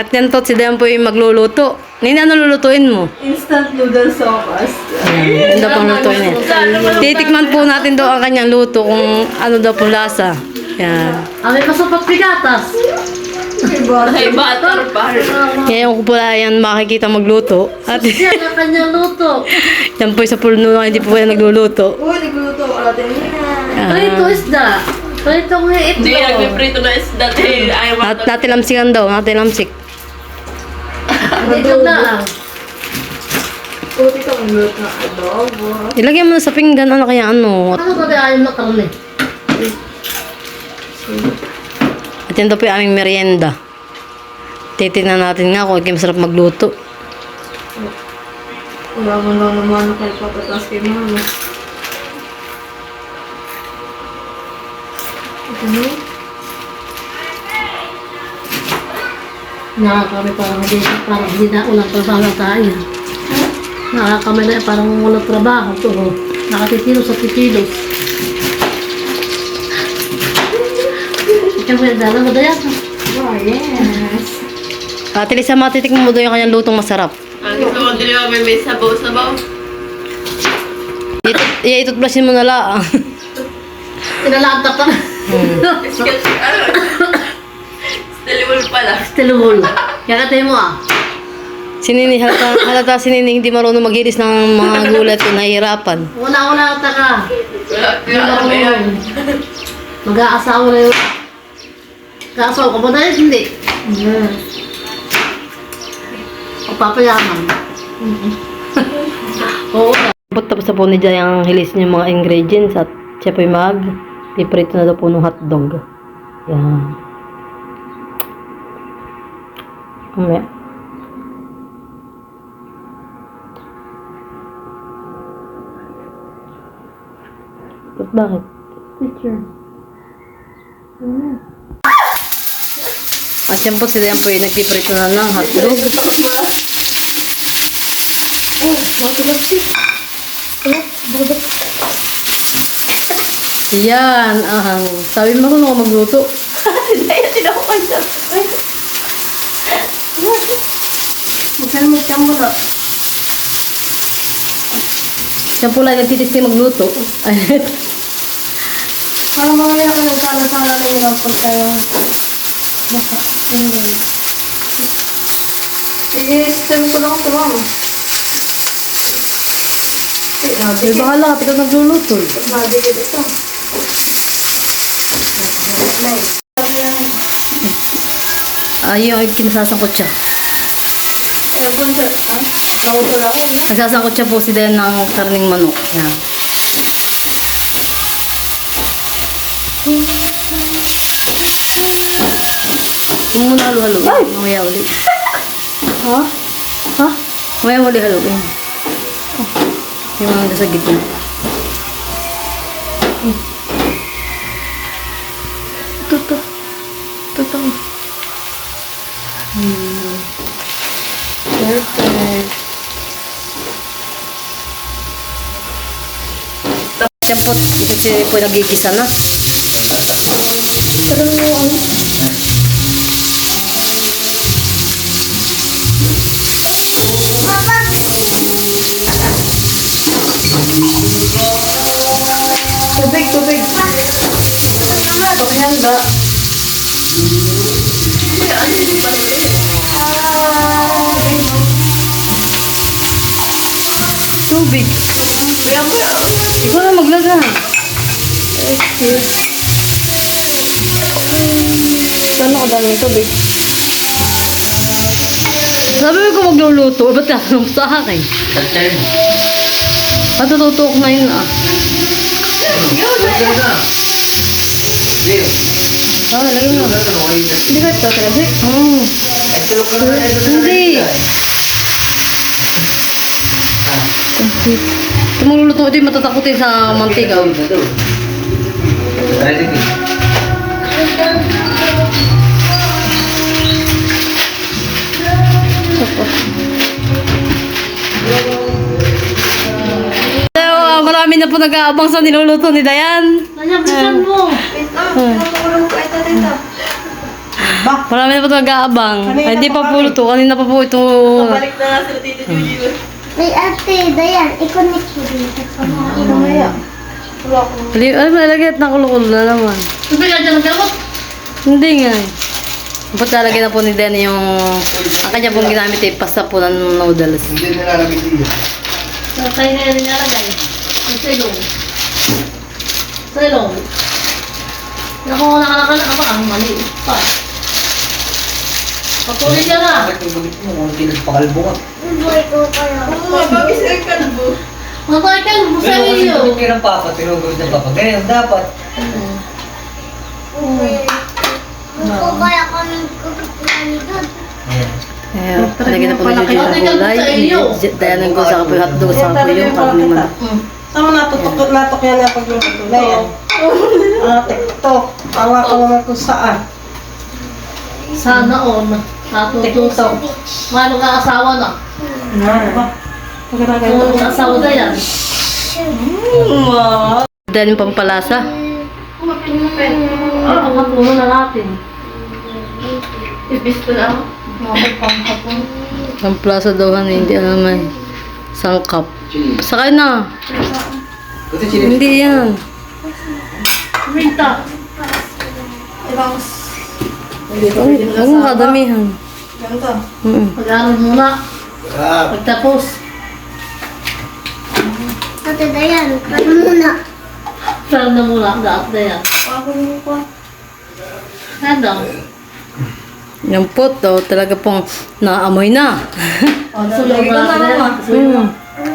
At yan to, si Dayan po yung magluluto. Nina, ano lulutuin mo? Instant noodle sauce. Yan daw pang lutuin niya. Titikman po natin daw ang kanyang luto kung ano daw po lasa. Yan. Ami pa sa patbigatas. Ay, butter pa. Ngayon ko pala yan makikita magluto. At Yan ang kanyang luto. yan po sa pulno na hindi po yan nagluluto. Uy, nagluto ko natin yan. Prito isda. Prito ng Hindi, itlog. nagpiprito na isda. Eh, ayaw. Nat natilamsikan daw, natilamsik. Itlog na. Puti kang luto na adobo. Ilagay mo na sa pinggan, ano kaya ano. At, Ano ba tayo ayaw na karne? at yan daw po yung aming merienda. Titignan natin nga kung hindi masarap magluto. Wala mo lang naman kay papatas kay mama. Ano? Nakakami parang hindi, parang hindi na ulang trabaho tayo. Nakakami na parang walang trabaho. to oh. Nakatitilo sa titilo. Ikaw may dala mo daya. Oh, yes. At Lisa, matitikman mo daw yung kanyang lutong masarap. Ang gusto ko naman may may sabaw-sabaw. Iya, itutblashin mo na lang. Tinalatak ka na. Sketch, ano? Stillable pala. Stilwol. Kaya katay mo ah. Sinini, halata, halata sinini hindi marunong maghilis ng mga gulat ko nahihirapan. Wala ka ka. Wala, wala alam mo yan. Mag-aasawa na yun. Kaasawa ka ba dahil hindi? Yes. O papayaman. Oo na. Tapos tapos na po ni Jay ang hilis niya mga ingredients at siya po yung mag piprito na daw po ng hotdog. Yan. Mamaya. Ba't bakit? Picture. At yan po sila yan po yung nagpiprito na ng hotdog. Oh, siya. Oh, bakit? Yan, ahang. Sabi mo marunong ako magluto. Ay, tinako ka siya. Ay. Magkalmot ka muna. Siya po lang nagtitisting magluto. Ay, Parang mamaya ka nagkala-sala na yun ang pagkaya. I-stem ko lang ito, mama. Nabigit. bahala ka, ikaw nagluluto. Nabigit ito. Ay, yung kinasasangkot siya. Nagsasangkot siya po si Dayan ng karning manok. Yan. Huwag mo na halo-halo. Mamaya ulit. Ha? Ha? Mamaya ulit halo. Yan. Yung mga nasa gitna. Ito, ito. Ito, ito. Perfect. Yan po, ito po nagigisa na. Pero ano? Tubig, tubig. Paghanda. Tubig. Mo. Ikaw na maglaga. Saan ako dami ng tubig? Sabi mo ko magluluto, ba't tatanong sa akin? Patututok na yun ah. Ah, lagyan mo. Hindi ka ito, talaga? Oo. Hindi. Ito ito yung matatakotin sa mantika. So, ah, marami na po nag-aabang sa niluluto ni Dayan. Kanya, bisan mo. Marami na po nag-aabang. Kanina Ay, di pa po ito. Kanina pa po ito. Balik na nga sila Tito Julie. May ate, Dayan, i-connect mo dito. Mamaya. Wala akong... Ali, ay, malagay at nakulukulo na naman. Sabi ka dyan ng gamot. Hindi nga eh. Dapat lalagay na po ni Den yung... Ang kanya pong ginamit eh, pasta po ng noodles. Hindi nilalagay dito. Sa tayo na nilalagay. Sa silong. Silong. Ako nakalakal ka pa. Ang mali. Pa. Patuloy ka na. Bakit yung bagit mo kung pinagpakalbo ka? Boy ko kayo. Matay ka. Pero Busa kasi iyo. bagit ka ng papa, tinugod ng papa. Ganyan dapat. Kung kaya kami kukulang doon. Ayan. Lalagay na po Jojo Malaki ng ang gulay. sa iyo. Dayanan ko sa po yung hotdog, sa yung. Hmm. Saan mo natutok, natok yan na pagluto na yan? Ah, TikTok. Awa ka naman kung saan. Sana on. Natutusaw. Mano ka asawa na. Kung asawa na yan. Dahil yung pampalasa. Ano ang hapuno na natin? Ibis ko. Mga pangkapon. Pampalasa daw han, hindi alam may sangkap. Sakay na. Hindi yan. Minta. Ibang... Huwag mo kadamihan. Ganda. Mm. Mag-aaral muna. Ah, Pagtapos. Ate Dayan, kaya muna. Saan na muna ang daat na yan. Ako yung pa. Ano? Yung pot daw, talaga pong naamoy na. Lagi ka na na natin. naman. Mm.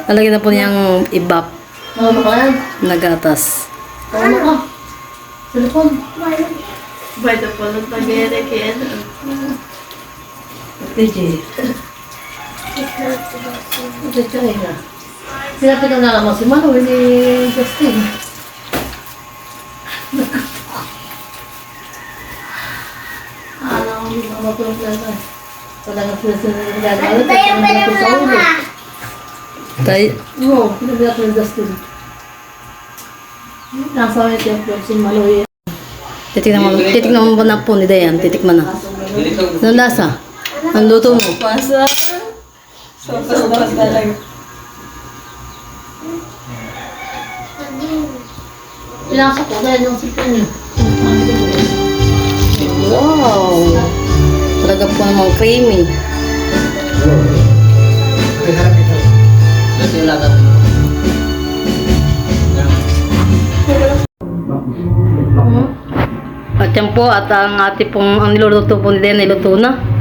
Lalagyan na po niyang ibap Ano ka yan? na gatas. Ano ka? Telepon. Pwede po ng pag-ere kaya DJ. Ito ka nga. Sila pinangalaman si Manu, ni Justin. Ano ang mga matulog na ito? Talagang sila sila Ate nagagalit. Dayan, pwede mo lang ha. Tay, Oo, pinabigat ni Justin. Nasa may tempo si Manu yun. titignan mo, titignan mo ba na po ni Dayan? Titikman na. ganito. Anong lasa? Ang luto mo? Pasa. Sopas na talaga. Ko dahil yung sipan niyo. Wow! Talaga po namang creamy. Kasi wala ka. At yan po, at ang ate pong, ang niluluto po ni Dayan, niluto na.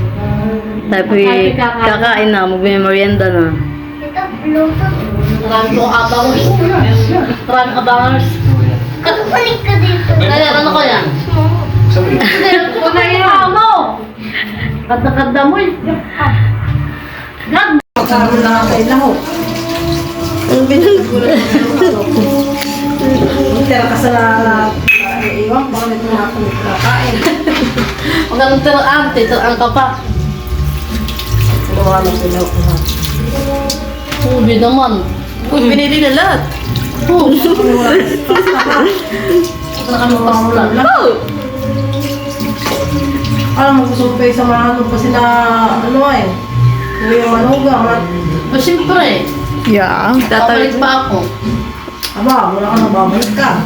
Tayo po kakain na, magmemorienda na. Ito. Marami kong abangers. Marami abangers. Balik ka dito. Kaya ano kaya? Kung na yung mo! Kada-kada mo eh. God! Sabi na nga kayo laho. Ang binagulot. Tira ka sa iwan, baka nito na ako nagkakain. Huwag ka nang tiraan, titiraan ka pa. Ginawa ng pilaw ko ha. Ubi naman. Uy, pinili na lahat. Oh, Wala kami pasulan lang. Alam mo, gusto ko pa sa mga ano pa sila, ano eh. Kuya Manugang at ba siyempre, Yeah. babalik pa ako. Aba, wala ka na babalik ka.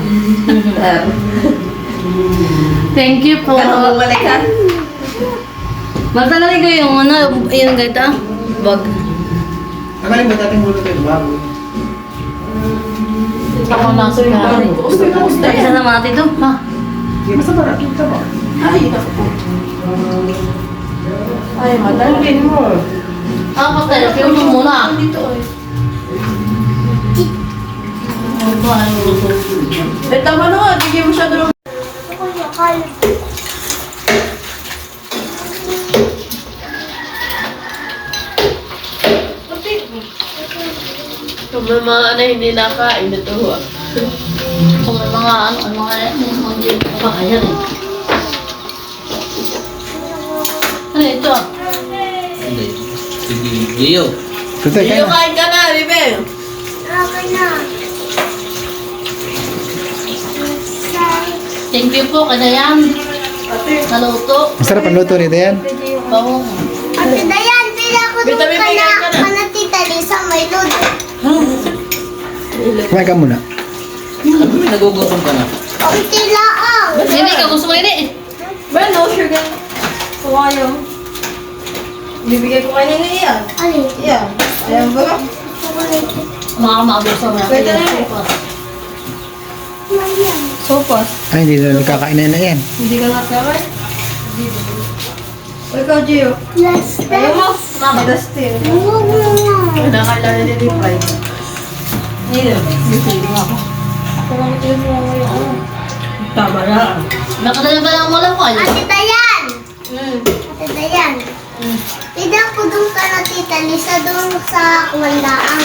Thank you po. bumalik ka? Magtagalay ko yung ano, yung gaita. Bag. Tagalin ba dating ulo tayo bago? Ako lang sa kanin. Gusto ko, gusto Isa na mati to. Ha? Basta ba natin ka ba? Ay, ako po. Ay, madalhin mo. Ako tayo, piulo muna. Dito eh. Ano yung luto? Eh, tama na bigyan mo siya doon. Ako yung kalit. Kung may mga ano hindi nakain, ito ho. Kung may mga ano, ano yung mga hindi kaya rin. Ano ito? Hindi. Sige, Gio. kain ka na, Ribe. Okay na. Thank you po, kada yan. Naluto. Masarap ang luto nito yan. Bango. Ate Dayan, pila ko doon ka na. Kana tita Lisa, may lodo. Kumain ka muna. Ano nagugutom ka na? Kunti laang. Hindi ka gusto mo ini. Ben, no sugar. Kumayo. Bibigay ko kayo na iyan. Alin? Iyan. Ayan ba? Mga maabos na Pwede na yun. Sopas. Ay, hindi na nagkakain na yan. Hindi ka nakakawin? O ikaw, Gio. Last Ayaw mo? Mama. Dustin. Huwag mo nga. Nakakailangan din yung fry. Hindi. Hindi ako. Parang ito yung mga yung Tama na. Nakadala ba lang wala ko? Ate Dayan. Hmm. Ate Dayan. Pida ko doon ka na tita Lisa doon sa kumandaang.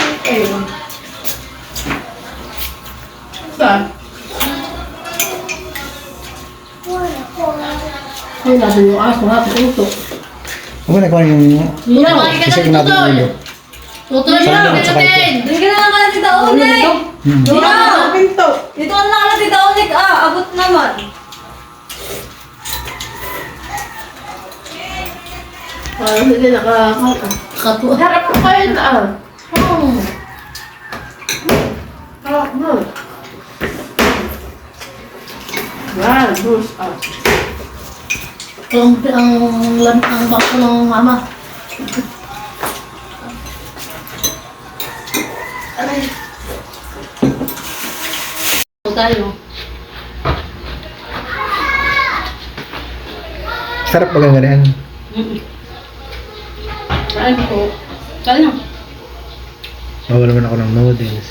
Saan? Ay, nasa yung aso ha. Tuto. Huwag na kumain yung Muna, makikita kasi ng Tuto Saan na. naman sa Pinatin. Doon ka na lang kala tita Onek. Hmm. Dito. Pinto. Dito ka na lang kala tita Onek. Ah, abot naman. Parang hindi nakakata. Katu. Harap ko kayo na ah. Hmm. Harap mo. Yan, bruce ah. Ang, ang, ang bako ng mama. Tayo. Sarap ba ganyan? Mm-mm. Kain po. Kain na. Bawal naman ako ng noodles.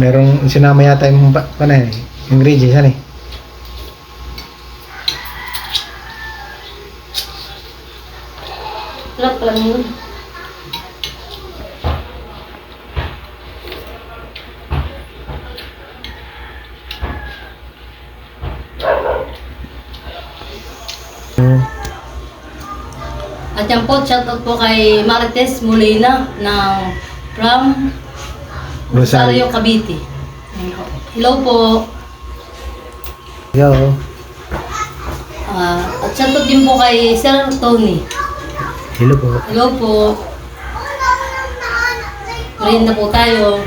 Merong sinama yata yung pa, na eh. Ingredients yan eh. Sarap pala yun. Hmm. At yan po, shoutout po kay Marites Molina ng from Rosario. Cavite. Hello po. Yo. Ah, at shoutout din po kay Sir Tony. Hello po. Hello po. Merienda po tayo.